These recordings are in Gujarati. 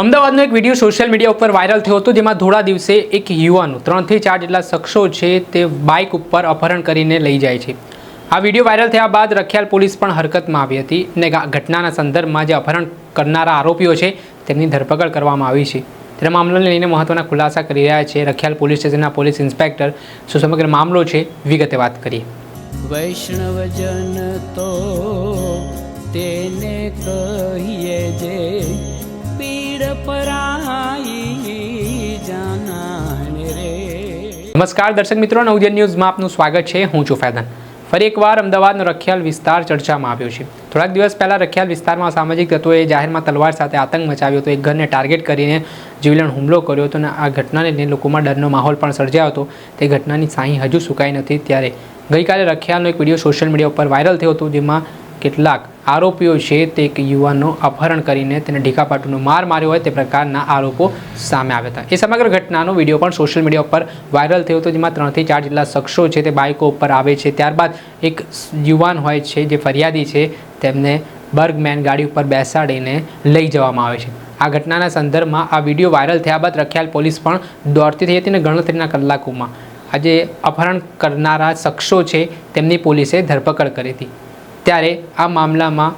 અમદાવાદનો એક વીડિયો સોશિયલ મીડિયા ઉપર વાયરલ થયો હતો, જેમાં થોડા દિવસે એક યુવાનું, ત્રણથી ચાર જેટલા શખ્સો છે, તે બાઇક ઉપર અપહરણ કરીને લઈ જાય છે. આ વીડિયો વાયરલ થયા બાદ રખિયાલ પોલીસ પણ હરકતમાં આવી હતી અને ઘટનાના સંદર્ભમાં જે અપહરણ કરનારા આરોપીઓ છે, તેમની ધરપકડ કરવામાં આવી છે. તેના મામલાને લઈને મહત્વના ખુલાસા કરી રહ્યા છે રખિયાલ પોલીસ સ્ટેશનના પોલીસ ઇન્સ્પેક્ટર. શું સમગ્ર મામલો છે? વિગતે વાત કરીએ. વૈષ્ણવજન તો તેને કહીએ જે પીડ નમસ્કાર દર્શક મિત્રો નવજન ન્યૂઝમાં આપનું સ્વાગત છે. હું છું ફેદન. ફરી એકવાર અમદાવાદનો રખિયાલ વિસ્તાર ચર્ચામાં આવ્યો છે. થોડાક દિવસ પહેલાં રખિયાલ વિસ્તારમાં સામાજિક તત્વોએ જાહેરમાં તલવાર સાથે આતંક મચાવ્યો હતો. એક ઘરને ટાર્ગેટ કરીને જીવલેણ હુમલો કર્યો હતો અને આ ઘટનાને લઈને લોકોમાં ડરનો માહોલ પણ સર્જાયો હતો. તે ઘટનાની સાહી હજુ સુકાઈ નથી. ત્યારે ગઈકાલે રખિયાલનો એક વીડિયો સોશિયલ મીડિયા ઉપર વાયરલ થયો હતો, જેમાં કેટલાક આરોપીઓ છે તે એક યુવાનનું અપહરણ કરીને તેને ઢીકાપાટુનો માર માર્યો હોય તે પ્રકારના આરોપો સામે આવ્યા હતા. એ સમગ્ર ઘટનાનો વીડિયો પણ સોશિયલ મીડિયા ઉપર વાયરલ થયો હતો, જેમાં ત્રણથી ચાર જેટલા શખ્સો છે તે બાઇકો ઉપર આવે છે. ત્યારબાદ એક યુવાન હોય છે જે ફરિયાદી છે, તેમને બર્ગમેન ગાડી ઉપર બેસાડીને લઈ જવામાં આવે છે. આ ઘટનાના સંદર્ભમાં આ વીડિયો વાયરલ થયા બાદ રખિયાલ પોલીસ પણ દોડતી થઈ હતી અને ગણતરીના કલાકોમાં આજે અપહરણ કરનારા શખ્સો છે, તેમની પોલીસે ધરપકડ કરી હતી. ત્યારે આ મામલામાં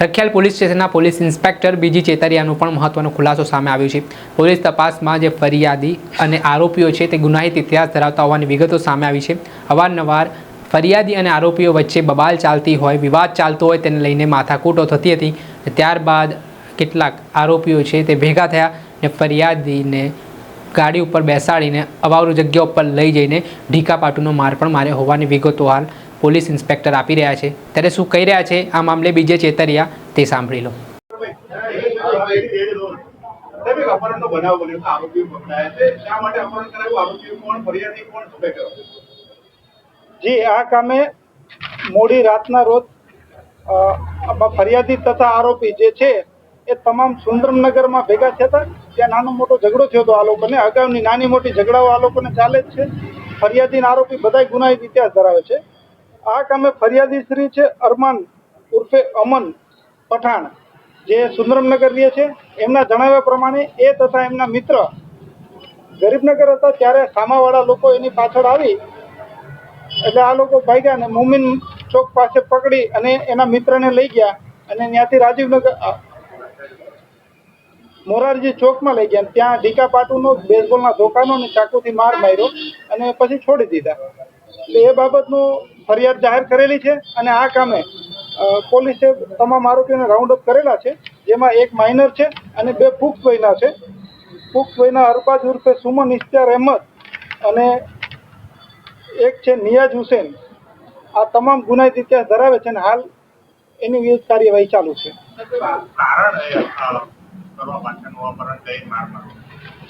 રખિયાલ પોલીસ સ્ટેશનના પોલીસ ઇન્સ્પેક્ટર બીજી ચેતરિયાનો પણ મહત્વનો ખુલાસો સામે આવ્યો છે. પોલીસ તપાસમાં જે ફરિયાદી અને આરોપીઓ છે તે ગુનાહિત ઇતિહાસ ધરાવતા હોવાની વિગતો સામે આવી છે. અવારનવાર ફરિયાદી અને આરોપીઓ વચ્ચે બબાલ ચાલતી હોય, વિવાદ ચાલતો હોય તેને લઈને માથાકૂટો થતી હતી ત્યારબાદ કેટલાક આરોપીઓ છે તે ભેગા થયા ને ફરિયાદીને ગાડી ઉપર બેસાડીને અવાવરૂ જગ્યા ઉપર લઈ જઈને ઢીકાપાટુનો માર પણ માર્યો હોવાની વિગતો હાલ પોલીસ ઇન્સ્પેક્ટર આપી રહ્યા છે. ત્યારે શું કહી રહ્યા છે? આ મામલે બીજે ચેતરિયા તે સાંભળી લો? જી આ કામે મોડી રાતના રોજ ફરિયાદી તથા આરોપી જે છે એ તમામ સુંદરનગરમાં ભેગા થયા હતા. ત્યાં નાનો મોટો ઝઘડો થયો હતો આ લોકોને. અગાઉની નાની મોટી ઝઘડાઓ આ લોકોને ચાલે જ છે. ફરિયાદી આરોપી બધાય ગુનાહિત ઇતિહાસ ધરાવે છે. આ કામે ફરિયાદી શ્રી છે અરમાન ઉર્ફે અમન પઠાણ, જે સુંદરમનગર રહે છે. એમના જણાવ્યા પ્રમાણે એ તથા એમના મિત્ર ગરીબનગર હતા ત્યારે સામાવાળા લોકો એની પાછળ આવી. એટલે આ લોકો ભાગ્યા ને મુમિન ચોક પાસે પકડી અને એના મિત્રને લઈ ગયા અને ત્યાંથી રાજીવનગર મોરારજી ચોકમાં લઈ ગયા. અને ત્યાં ઢીકા પાટુનો બેસબોલના ધોકાનો અને ચાકુથી માર માર્યો અને પછી છોડી દીધા. એટલે એ બાબતનું ફરિયાદ જાહેર કરેલી છે અને આ કામે પોલીસે તમામ આરોપીઓને રાઉન્ડ અપ કરેલા છે જેમાં એક માઇનર છે અને બે પુખ્ત વયના છે. પુખ્ત વયના અરબાજ ઉર્ફે સુમન ઇશ્તિયાર અહેમદ અને એક છે નિયાજ હુસેન. આ તમામ ગુનાહિત ઇતિહાસ ધરાવે છે અને હાલ એની વિરુદ્ધ કાર્યવાહી ચાલુ છે?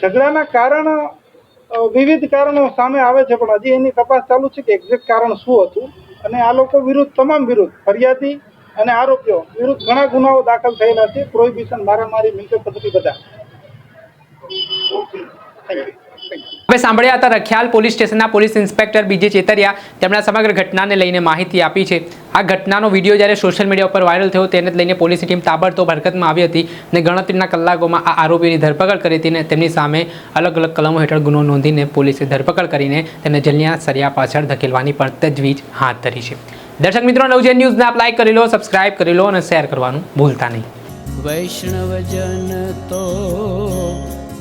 ઝઘડાના કારણ વિવિધ કારણો સામે આવે છે, પણ હજી એની તપાસ ચાલુ છે કે એક્ઝેક્ટ કારણ શું હતું. અને આ લોકો વિરુદ્ધ, તમામ વિરુદ્ધ ફરિયાદી અને આરોપીઓ વિરુદ્ધ ઘણા ગુનાઓ દાખલ થયેલા છે. પ્રોહિબિશન મારામારી મિલકત પદ્ધતિ બધા હવે સાંભળ્યા હતા રખિયાલ પોલીસ સ્ટેશનના police inspector B J Chetariya. તેમણે સમગ્ર ઘટનાને લઈને માહિતી આપી છે. આ ઘટનાનો વીડિયો જ્યારે સોશિયલ મીડિયા ઉપર વાયરલ થયો તેને લઈને પોલીસની ટીમ તાબડતોબ હરકતમાં આવી હતી અને ગણતરીના કલાકોમાં આ આરોપીની ધરપકડ કરી હતી અને તેમની સામે અલગ અલગ કલમો હેઠળ ગુનો નોંધીને પોલીસે ધરપકડ કરીને તેમને જલિયા સરિયા પાછળ ધકેલવાની પણ તજવીજ હાથ ધરી છે. દર્શક મિત્રો, નવજન ન્યૂઝને આપ લાઇક કરી લો, સબસ્ક્રાઇબ કરી લો અને શેર કરવાનું ભૂલતા નહીં. વૈષ્ણવજન તો